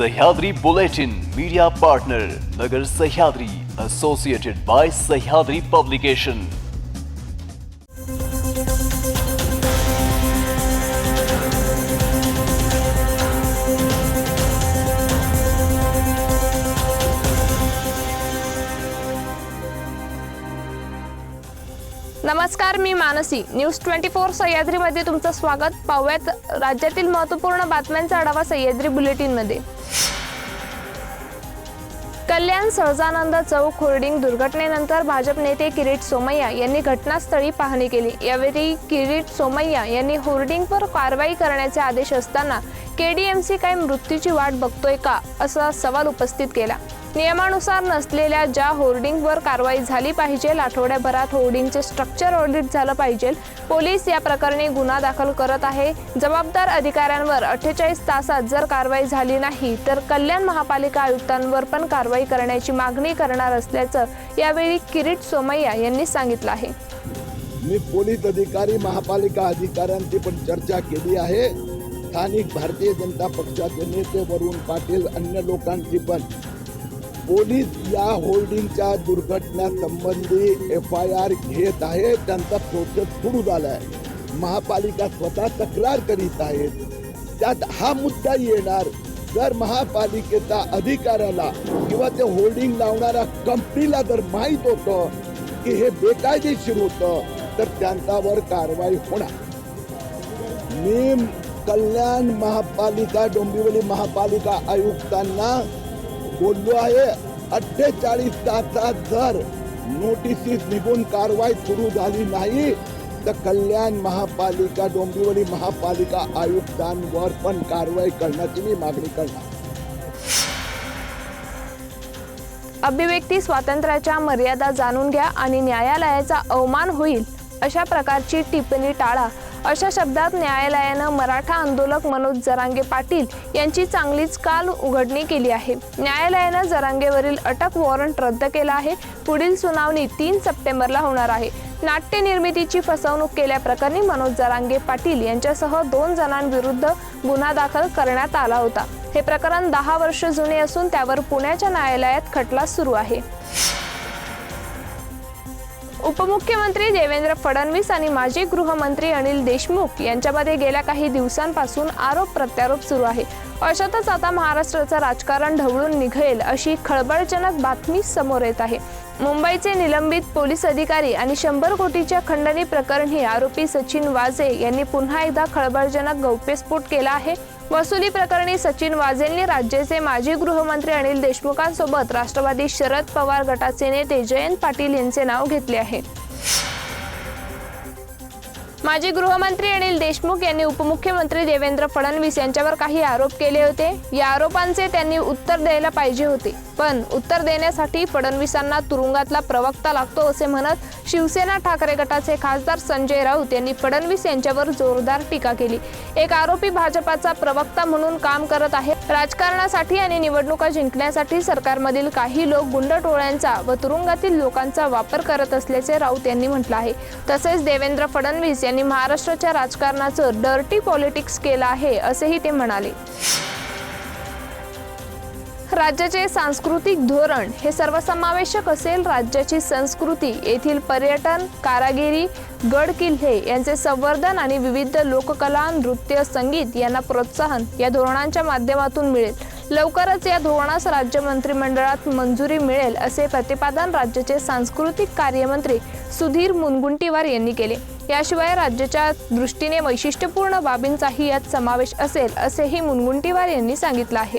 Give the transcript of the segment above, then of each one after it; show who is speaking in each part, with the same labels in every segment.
Speaker 1: Sahyadri Bulletin media partner Nagar Sahyadri Associated by Sahyadri publication
Speaker 2: नमस्कार मी Mansi. News twenty four सह्याद्रीमध्ये तुमचं स्वागत. पाहूयात राज्यातील महत्त्वपूर्ण बातम्यांचा आढावा सह्याद्री बुलेटिनमध्ये. कल्याण सहजानंद चौक होर्डिंग दुर्घटनेनंतर भाजप नेते किरीट सोमय्या यांनी घटनास्थळी पाहणी केली. यावेळी किरीट सोमय्या यांनी होर्डिंगवर कारवाई करण्याचे आदेश असताना केडीएमसी काय मृत्यूची वाट बघतोय का? असा सवाल उपस्थित केला. नियमानुसार नसलेल्या ज्या होर्डिंगवर कारवाई झाली पाहिजे आठवड्याभरात होर्डिंगचे स्ट्रक्चर ऑडिट झालं पाहिजे. पोलीस या प्रकरणी गुन्हा दाखल करत आहे. जबाबदार अधिकाऱ्यांवर अठ्ठेचाळीस तासात जर कारवाई झाली नाही तर कल्याण महापालिका आयुक्तांवर पण कारवाई करण्याची मागणी करणार असल्याचं यावेळी किरीट सोमय्या यांनी सांगितलं आहे.
Speaker 3: मी पोलीस अधिकारी महापालिका अधिकाऱ्यांची पण चर्चा केली आहे. स्थानिक भारतीय जनता पक्षाचे नेते वरुण पाटील अन्य लोकांची पण पोलीस या होल्डिंगच्या दुर्घटनासंबंधी एफ आय आर घेत आहे त्यांचा प्रोसेस सुरू झाला आहे महापालिका स्वतः तक्रार करीत आहेत. त्यात हा मुद्दा येणार. जर महापालिकेचा अधिकाऱ्याला किंवा ते होल्डिंग लावणाऱ्या कंपनीला जर माहीत होतं की हे बेकायदेशीर होतं तर त्यांच्यावर कारवाई होणार. मी कल्याण महापालिका डोंबिवली महापालिका आयुक्तांना बोललो आहे. अठ्ठेचाळीस तासात जर नोटिसीस निघून कारवाई सुरू झाली नाही तर कल्याण महापालिका डोंबिवली महापालिका आयुक्तांवर पण कारवाई करण्याची मी मागणी करणार.
Speaker 2: अभिव्यक्ती स्वातंत्र्याच्या मर्यादा जाणून घ्या आणि न्यायालयाचा अवमान होईल अशा प्रकारची टिप्पणी टाळा. अशा शब्दात न्यायालयानं मराठा आंदोलक मनोज जरांगे पाटील यांची चांगलीच काल उघडणी केली आहे. न्यायालयानं जरांगेवरील अटक वॉरंट रद्द केला आहे. पुढील सुनावणी तीन सप्टेंबरला होणार आहे. नाट्य निर्मितीची फसवणूक केल्याप्रकरणी मनोज जरांगे पाटील यांच्यासह दोन जणांविरुद्ध गुन्हा दाखल करण्यात आला होता. हे प्रकरण दहा वर्ष जुने असून त्यावर पुण्याच्या न्यायालयात खटला सुरू आहे. उपमुख्यमंत्री देवेंद्र फडणवीस आणि माजी गृहमंत्री अनिल देशमुख यांच्यामध्ये गेल्या काही दिवसांपासून आरोप प्रत्यारोप सुरू आहे. अशातच आता महाराष्ट्राचं राजकारण ढवळून निघेल अशी खळबळजनक बातमी समोर येत आहे. मुंबईचे निलंबित पोलीस अधिकारी आणि शंभर कोटीच्या खंडणी प्रकरणी आरोपी सचिन वाजे यांनी पुन्हा एकदा खळबळजनक गौप्यस्फोट केला आहे. वसुली प्रकरणी सचिन वाझेंनी राज्याचे माजी गृहमंत्री अनिल देशमुखांसोबत राष्ट्रवादी शरद पवार गटाचे नेते जयंत पाटील यांचे नाव घेतले आहे. माजी गृहमंत्री अनिल देशमुख यांनी उपमुख्यमंत्री देवेंद्र फडणवीस यांच्यावर काही आरोप केले होते. या आरोपांचे त्यांनी उत्तर द्यायला पाहिजे होते. पण उत्तर देण्यासाठी फडणवीसांना तुरुंगातला प्रवक्ता लागतो असे म्हणत शिवसेना ठाकरे गटाचे खासदार संजय राऊत यांनी फडणवीस यांच्यावर जोरदार टीका केली. एक आरोपी भाजपाचा प्रवक्ता म्हणून काम करत आहे. राजकारणासाठी आणि निवडणुका जिंकण्यासाठी सरकारमधील काही लोक गुंड टोळ्यांचा व तुरुंगातील लोकांचा वापर करत असल्याचे राऊत यांनी म्हटलं आहे. तसेच देवेंद्र फडणवीस यांनी महाराष्ट्राच्या राजकारणाचं डर्टी पॉलिटिक्स केलं आहे असेही ते म्हणाले. राज्याचे सांस्कृतिक धोरण हे सर्वसमावेशक असेल. राज्याची संस्कृती येथील पर्यटन कारागिरी गड किल्ले यांचे संवर्धन आणि विविध लोककला नृत्य संगीत यांना प्रोत्साहन या धोरणांच्या माध्यमातून मिळेल. लवकरच या धोरणास राज्य मंत्रिमंडळात मंजुरी मिळेल असे प्रतिपादन राज्याचे सांस्कृतिक कार्यमंत्री सुधीर मुनगुंटीवार यांनी केले. याशिवाय राज्याच्या दृष्टीने वैशिष्ट्यपूर्ण बाबींचाही यात समावेश असेल असेही मुनगुंटीवार यांनी सांगितलं आहे.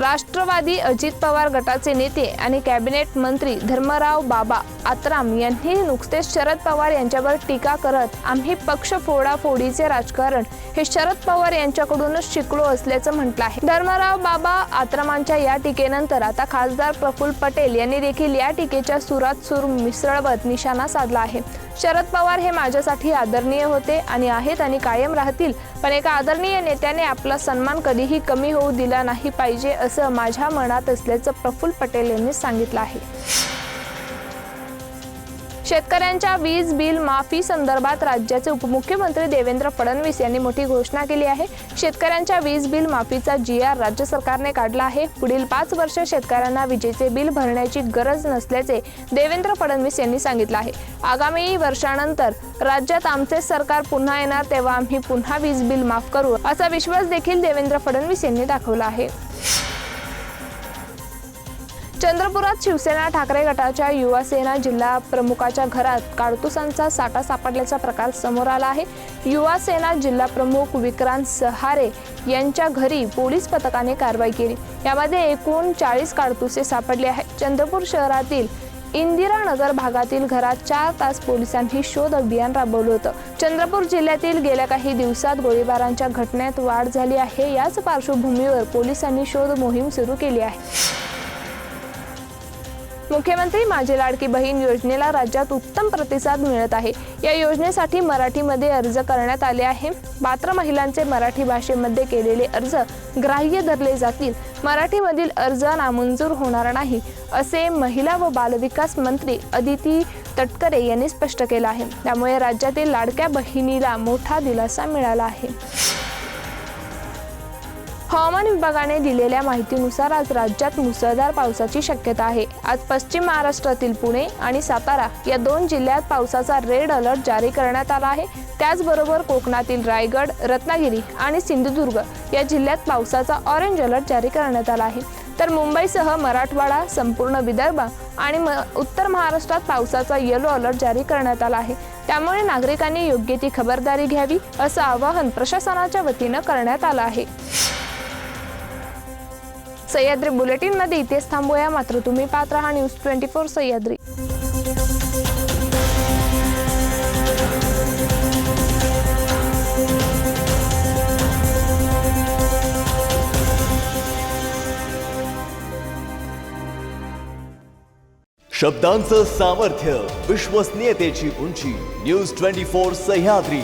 Speaker 2: राष्ट्रवादी अजित पवार गटाचे नेते आणि कॅबिनेट मंत्री धर्मराव बाबा आत्राम यांनी नुकतेच शरद पवार यांच्यावर टीका करत आम्ही पक्ष फोडाफोडीचे राजकारण हे शरद पवार यांच्याकडूनच शिकलो असल्याचं म्हटलं आहे. धर्मराव बाबा आत्रामांच्या या टीकेनंतर आता खासदार प्रफुल्ल पटेल यांनी देखील या टीकेच्या सुरात सूर मिसळवत निशाणा साधला आहे. शरद पवार हे माझ्यासाठी आदरणीय होते आणि आहेत आणि कायम राहतील पण एका आदरणीय नेत्याने आपला सन्मान कधीही कमी होऊ दिला नाही पाहिजे असं माझ्या मनात असल्याचं प्रफुल्ल पटेल यांनी सांगितलं आहे. शेतकऱ्यांच्या वीज बिल माफी संदर्भात राज्याचे उपमुख्यमंत्री देवेंद्र फडणवीस यांनी मोठी घोषणा केली आहे. शेतकऱ्यांच्या वीज बिल माफीचा जी आर राज्य सरकारने काढला आहे. पुढील पाच वर्ष शेतकऱ्यांना विजेचे बिल भरण्याची गरज नसल्याचे देवेंद्र फडणवीस यांनी सांगितलं आहे. आगामी वर्षानंतर राज्यात आमचे सरकार पुन्हा येणार तेव्हा आम्ही पुन्हा वीज बिल माफ करू असा विश्वास देखील देवेंद्र फडणवीस यांनी दाखवला आहे. चंद्रपुरात शिवसेना ठाकरे गटाच्या युवा सेना जिल्हा प्रमुखाच्या घरात काडतुसांचा साठा सापडल्याचा प्रकार समोर आला आहे. युवा सेना जिल्हा प्रमुख विक्रांत सहारे यांच्या घरी पोलीस पथकाने कारवाई केली. यामध्ये एकूण चाळीस काडतुसे सापडले आहेत. चंद्रपूर शहरातील इंदिरानगर भागातील घरात चार तास पोलिसांनी शोध अभियान राबवलं होतं. चंद्रपूर जिल्ह्यातील गेल्या काही दिवसात गोळीबारांच्या घटनेत वाढ झाली आहे. याच पार्श्वभूमीवर पोलिसांनी शोध मोहीम सुरू केली आहे. मुख्यमंत्री माझी लाडकी बहीण योजनेला राज्यात उत्तम प्रतिसाद मिळत आहे. या योजनेसाठी मराठीमध्ये अर्ज करण्यात आले आहे. पात्र महिलांचे मराठी भाषेमध्ये केलेले अर्ज ग्राह्य धरले जातील. मराठीमधील अर्ज नामंजूर होणार नाही असे महिला व बालविकास मंत्री अदिती तटकरे यांनी स्पष्ट केलं आहे. त्यामुळे राज्यातील लाडक्या बहिणीला मोठा दिलासा मिळाला आहे. हवामान विभागाने दिलेल्या माहितीनुसार आज राज्यात मुसळधार पावसाची शक्यता आहे. आज पश्चिम महाराष्ट्रातील पुणे आणि सातारा या दोन जिल्ह्यात पावसाचा रेड अलर्ट जारी करण्यात आला आहे. त्याचबरोबर कोकणातील रायगड रत्नागिरी आणि सिंधुदुर्ग या जिल्ह्यात पावसाचा ऑरेंज अलर्ट जारी करण्यात आला आहे. तर मुंबईसह मराठवाडा संपूर्ण विदर्भ आणि म उत्तर महाराष्ट्रात पावसाचा येलो अलर्ट जारी करण्यात आला आहे. त्यामुळे नागरिकांनी योग्य ती खबरदारी घ्यावी असं आवाहन प्रशासनाच्या वतीनं करण्यात आलं आहे. सह्याद्री बुलेटिनमध्ये इथेच थांबूया. मात्र तुम्ही पाहत राहा न्यूज ट्वेंटी फोर सह्याद्री.
Speaker 1: शब्दांचं सामर्थ्य विश्वसनीयतेची उंची न्यूज ट्वेंटी फोर सह्याद्री.